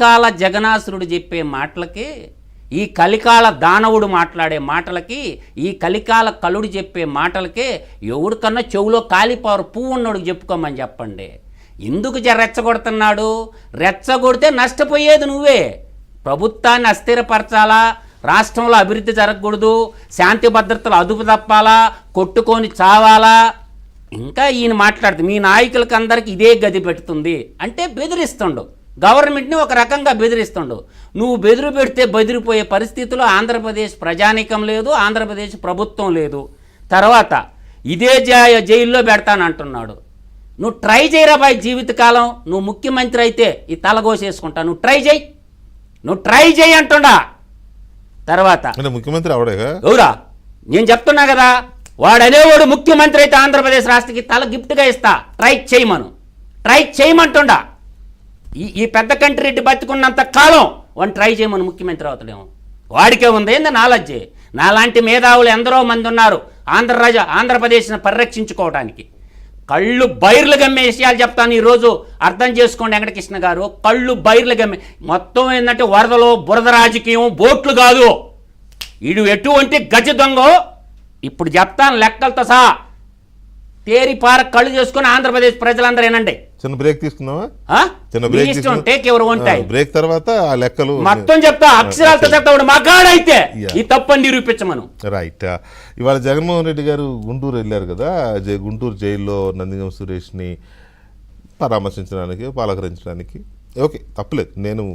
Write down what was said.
కలికాల జగనాసురుడు చెప్పే మాటలకి ఈ కలికాల దానవుడు మాట్లాడే మాటలకి ఈ కలికాల కలుడు చెప్పే మాటలకి ఎవడికన్నా చెవులో కాలిపారు పువ్వు ఉన్నోడికి చెప్పుకోమని చెప్పండి. ఎందుకు జ రెచ్చగొడుతున్నాడు? రెచ్చగొడితే నష్టపోయేది నువ్వే. ప్రభుత్వాన్ని అస్థిరపరచాలా? రాష్ట్రంలో అభివృద్ధి జరగకూడదు? శాంతి భద్రతలు అదుపు తప్పాలా? కొట్టుకొని చావాలా? ఇంకా ఈయన మాట్లాడుతుంది మీ నాయకులకందరికీ ఇదే గది పెడుతుంది. అంటే బెదిరిస్తుండు. గవర్నమెంట్ని ఒక రకంగా బెదిరిస్తుండు. నువ్వు బెదిరి పెడితే బెదిరిపోయే పరిస్థితిలో ఆంధ్రప్రదేశ్ ప్రజానీకం లేదు ఆంధ్రప్రదేశ్ ప్రభుత్వం లేదు. తర్వాత ఇదే జైల్లో పెడతానంటున్నాడు. నువ్వు ట్రై చేయరా బాయ్ జీవితకాలం? నువ్వు ముఖ్యమంత్రి అయితే ఈ తలగోసేసుకుంటా. నువ్వు ట్రై చేయి. నువ్వు ట్రై చేయి అంటుండా. తర్వాత ముఖ్యమంత్రి అవడేగా గౌరా నేను చెప్తున్నా కదా వాడనేవాడు ముఖ్యమంత్రి అయితే ఆంధ్రప్రదేశ్ రాష్ట్రకి తల గిఫ్ట్గా ఇస్తా. ట్రై చేయమను. ట్రై చేయమంటుండా. ఈ ఈ పెద్ద కంట్రీ రెడ్డి బతుకున్నంత కాలం వాడిని ట్రై చేయమని ముఖ్యమంత్రి అవుతాడేమో వాడికే ఉంది ఏంది? నాలెడ్జి. నాలాంటి మేధావులు ఎందరో మంది ఉన్నారు ఆంధ్రరాజ ఆంధ్రప్రదేశ్ని పరిరక్షించుకోవడానికి కళ్ళు బైర్లు గమ్మే విషయాలు చెప్తాను ఈరోజు. అర్థం చేసుకోండి వెంకటకృష్ణ గారు. కళ్ళు బైర్లు గమ్మే. మొత్తం ఏంటంటే వరదలు బురద రాజకీయం బోట్లు కాదు. ఇడు ఎటువంటి గజ దొంగ? ఇప్పుడు చెప్తాను లెక్కలతో సహా. తేరి పార కళ్ళు చేసుకుని ఆంధ్రప్రదేశ్ ప్రజలందరూ ఏనండి చిన్న బ్రేక్ తీసుకుందామా? చిన్న బ్రేక్ ఇష్టం టేక్ ఎవరు ఉంటాయి బ్రేక్ తర్వాత ఆ లెక్కలు మొత్తం చెప్తా అక్షరాలతో చెప్తా మగాడైతే. ఈ తప్పని నిరూపించమను. రైట్ ఇవాళ జగన్మోహన్ రెడ్డి గారు గుంటూరు వెళ్ళారు కదా గుంటూరు జైల్లో నందిగం సురేష్ని పరామర్శించడానికి పలకరించడానికి. ఓకే తప్పలేదు. నేను